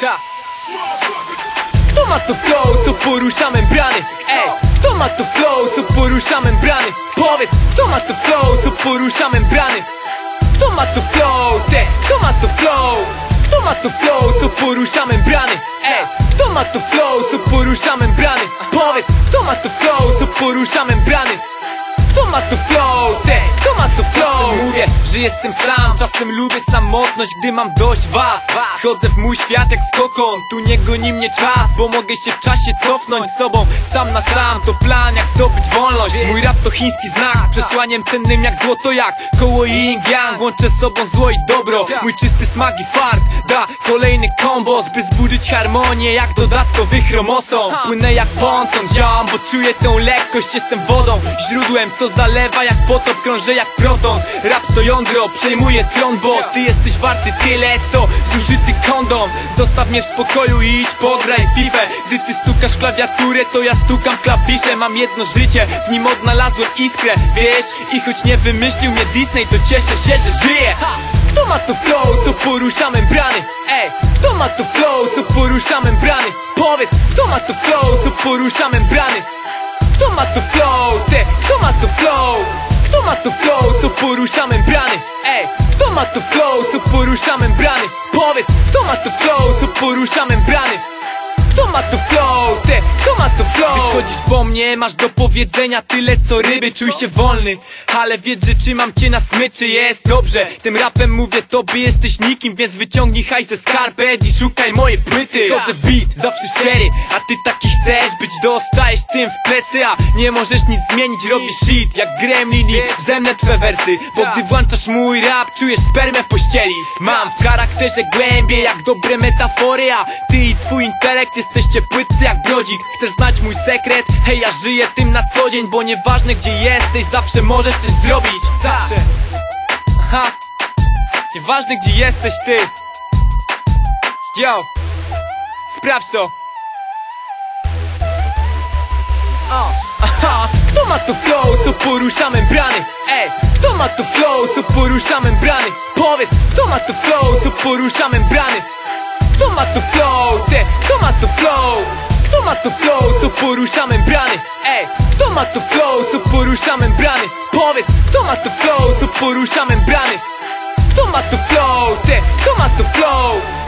Ta. Kto ma to flow, co porusza membrany? Ej, kto ma to flow, co porusza membrany? Powiedz, kto ma to flow, co porusza membrany? Kto ma to flow, te, kto ma to flow? Kto ma to flow, co porusza membrany? Ej, kto ma to flow, co porusza membrany? Powiedz, kto ma to flow, co porusza membrany? Kto ma to flow, że jestem sam, czasem lubię samotność, gdy mam dość was. Wchodzę w mój świat jak w kokon, tu nie goni mnie czas Bo mogę się w czasie cofnąć sobą, sam na sam. To plan jak zdobyć wolność. Mój rap to chiński znak, z przesłaniem cennym jak złoto Jak koło yin yang, łączę sobą zło i dobro. Mój czysty smak i fart, da kolejny kombos By zburzyć harmonię jak dodatkowy chromosom. Płynę jak ponton, ziom, bo czuję tą lekkość. Jestem wodą, źródłem co zalewa jak potop Krążę jak proton, rap to jądro Przejmuję tron, bo ty jesteś warty tyle co zużyty kondom Zostaw mnie w spokoju i idź pograj w FIFA Gdy ty stukasz klawiaturę to ja stukam klawisze Mam jedno życie, w nim odnalazłem iskrę Wiesz, i choć nie wymyślił mnie Disney to cieszę się, że żyję Kto ma to flow, co porusza membrany? Ej, kto ma to flow, co porusza membrany? Powiedz, kto ma to flow, co porusza membrany? Kto ma to flow, te, kto ma to flow? Kto ma to flow, co porusza membrany? Ma flow, co porusza membrany? Powiedz, kto ma to flow, co porusza membrany? Wchodzisz po mnie, masz do powiedzenia tyle co ryby. Czuj się wolny, ale wiedz, że trzymam cię na smyczy. Jest dobrze, tym rapem mówię tobie jesteś nikim Więc wyciągnij hajs ze skarpet i szukaj moje płyty. Chodzę beat, zawsze szczery, a ty taki chcesz być. Dostajesz tym w plecy, a nie możesz nic zmienić. Robisz shit jak gremlin i zemnę twe wersy. Bo gdy włączasz mój rap, czujesz spermę w pościeli. Mam w charakterze głębie jak dobre metafory A ty i twój intelekt jesteście płytcy jak brodzik. Chcesz znać mój sekret? Hej, ja żyję tym na co dzień Bo nieważne gdzie jesteś, zawsze możesz coś zrobić Zawsze Ha Nieważne gdzie jesteś ty Yo Sprawdź to aha. Kto ma to flow, co porusza membrany? Ej, kto ma to flow, co porusza membrany? Powiedz, kto ma to flow, co porusza membrany? Kto ma to flow, te, kto ma to flow? Ma to flow, co porusza membrany? Ej, kto ma to flow, co porusza membrany? Powiedz, kto ma to flow, co porusza membrany? Kto ma to flow, te, kto ma to flow?